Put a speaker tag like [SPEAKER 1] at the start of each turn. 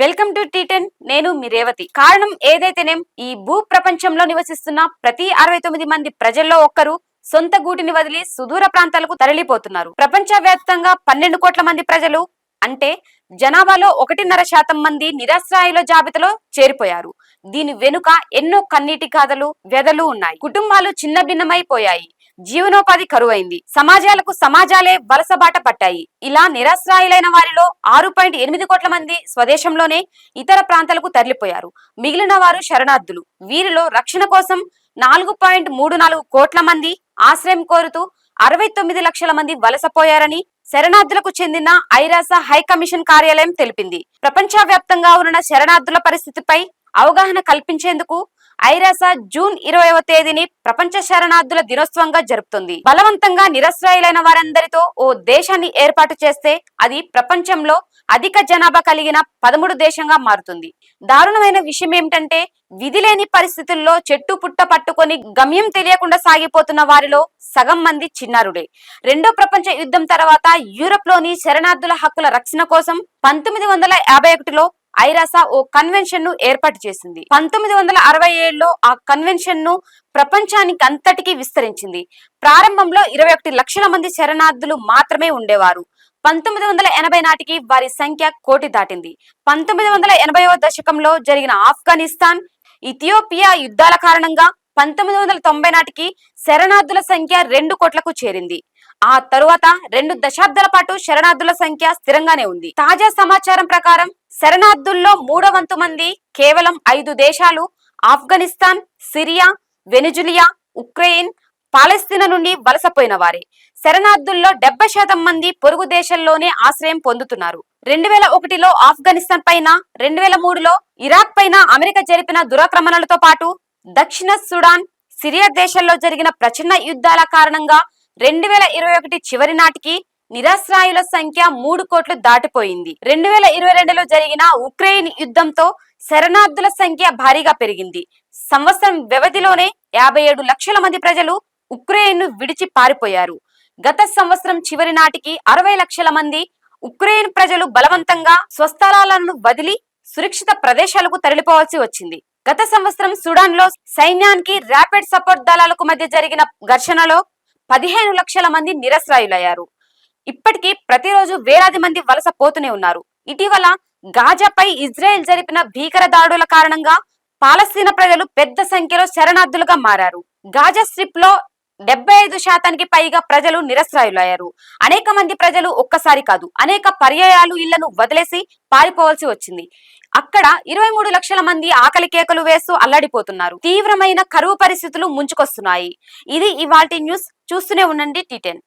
[SPEAKER 1] Welcome to tea ten నేను మీ రేవతి. కారణం ఏదైతేనేం ఈ భూ ప్రపంచంలో నివసిస్తున్న ప్రతి అరవై తొమ్మిది మంది ప్రజల్లో ఒక్కరు సొంత గూటిని వదిలి సుదూర ప్రాంతాలకు తరలిపోతున్నారు. ప్రపంచ వ్యాప్తంగా పన్నెండు కోట్ల మంది ప్రజలు అంటే జనాభాలో ఒకటిన్నర శాతం మంది నిరాశ్రాయుల జాబితాలో చేరిపోయారు. దీని వెనుక ఎన్నో కన్నీటి గాథలు వ్యధలు ఉన్నాయి. కుటుంబాలు చిన్న భిన్నమైపోయాయి జీవనోపాధి కరువైంది. సమాజాలకు సమాజాలే వలసబాట పట్టాయి. ఇలా నిరాశ్రాయులైన వారిలో ఆరు పాయింట్ ఎనిమిది కోట్ల మంది స్వదేశంలోనే ఇతర ప్రాంతాలకు తరలిపోయారు. మిగిలిన వారు శరణార్థులు. వీరిలో రక్షణ కోసం నాలుగు పాయింట్ మూడు నాలుగు కోట్ల మంది ఆశ్రయం కోరుతూ అరవై తొమ్మిది లక్షల మంది వలసపోయారని శరణార్థులకు చెందిన ఐరాస హై కమిషన్ కార్యాలయం తెలిపింది. ప్రపంచవ్యాప్తంగా ఉన్న శరణార్థుల పరిస్థితిపై అవగాహన కల్పించేందుకు ఐరాస జూన్ ఇరవైవ తేదీని ప్రపంచ శరణార్థుల దినోత్సవంగా జరుపుతుంది. బలవంతంగా నిరస్రాయులైన వారందరితో ఓ దేశాన్ని ఏర్పాటు చేస్తే అది ప్రపంచంలో అధిక జనాభా కలిగిన పదమూడు దేశంగా మారుతుంది. దారుణమైన విషయం ఏమిటంటే విధి లేని పరిస్థితుల్లో చెట్టు పుట్ట పట్టుకొని గమ్యం తెలియకుండా సాగిపోతున్న వారిలో సగం మంది చిన్నారుడే రెండో ప్రపంచ యుద్ధం తర్వాత యూరప్లోని శరణార్థుల హక్కుల రక్షణ కోసం పంతొమ్మిది వందల యాభై ఒకటిలో ఐరాస ఓ కన్వెన్షన్ను ఏర్పాటు చేసింది. పంతొమ్మిది వందల అరవై ఏడులో ఆ కన్వెన్షన్ను ప్రపంచానికి అంతటికీ విస్తరించింది. ప్రారంభంలో ఇరవై ఒకటి లక్షల మంది శరణార్థులు మాత్రమే ఉండేవారు. పంతొమ్మిది వందల ఎనభై నాటికి వారి సంఖ్య కోటి దాటింది. పంతొమ్మిది వందల ఎనభైవ దశకంలో జరిగిన ఆఫ్ఘనిస్తాన్ ఇథియోపియా యుద్ధాల కారణంగా పంతొమ్మిది వందల తొంభై నాటికి శరణార్థుల సంఖ్య రెండు కోట్లకు చేరింది. ఆ తరువాత రెండు దశాబ్దాల పాటు శరణార్థుల సంఖ్య స్థిరంగానే ఉంది. తాజా సమాచారం ప్రకారం శరణార్థుల్లో మూడో వంతు మంది కేవలం ఐదు దేశాలు Afghanistan Syria Venezuela Ukraine Palestine నుండి వలసపోయిన వారే. శరణార్థుల్లో డెబ్బై శాతం మంది పొరుగు దేశంలోనే ఆశ్రయం పొందుతున్నారు. రెండు వేల ఒకటిలో ఆఫ్ఘనిస్తాన్ పైన రెండు వేల మూడులో ఇరాక్ పైన అమెరికా జరిపిన దురాక్రమణలతో పాటు దక్షిణ సుడాన్ సిరియా దేశాల్లో జరిగిన ప్రచన్న యుద్ధాల కారణంగా రెండు వేల ఇరవై ఒకటి చివరి నాటికి నిరాశ్రాయుల సంఖ్య మూడు కోట్లు దాటిపోయింది. రెండు వేల ఇరవై రెండులో జరిగిన ఉక్రెయిన్ యుద్ధంతో శరణార్థుల సంఖ్య భారీగా పెరిగింది. సంవత్సరం వ్యవధిలోనే యాభై ఏడు లక్షల మంది ప్రజలు ఉక్రెయిన్ను విడిచి పారిపోయారు. గత సంవత్సరం చివరి నాటికి అరవై లక్షల మంది ఉక్రెయిన్ ప్రజలు బలవంతంగా స్వస్థలాలను వదిలి సురక్షిత ప్రదేశాలకు తరలిపోవాల్సి వచ్చింది. గత సంవత్సరం సుడాన్లో సైన్యానికి ర్యాపిడ్ సపోర్ట్ దళాలకు మధ్య జరిగిన ఘర్షణలో పదిహేను లక్షల మంది నిరస్రాయులయ్యారు ఇప్పటికీ ప్రతిరోజు వేలాది మంది వలస పోతూనే ఉన్నారు. ఇటీవల గాజాపై ఇజ్రాయెల్ జరిపిన భీకర దాడుల కారణంగా పాలస్తీనా ప్రజలు పెద్ద సంఖ్యలో శరణార్థులుగా మారారు. గాజా స్ట్రిప్లో డెబ్బై ఐదు శాతానికి పైగా ప్రజలు నిరస్రాయులయ్యారు. అనేక మంది ప్రజలు ఒక్కసారి కాదు అనేక పర్యాయాలు ఇళ్ళను వదిలేసి పారిపోవాల్సి వచ్చింది. అక్కడ ఇరవై మూడు లక్షల మంది ఆకలి కేకలు వేస్తూ అల్లాడిపోతున్నారు. తీవ్రమైన కరువు పరిస్థితులు ముంచుకొస్తున్నాయి. ఇది ఇవాల్టి న్యూస్. చూస్తూనే ఉండండి టీటెన్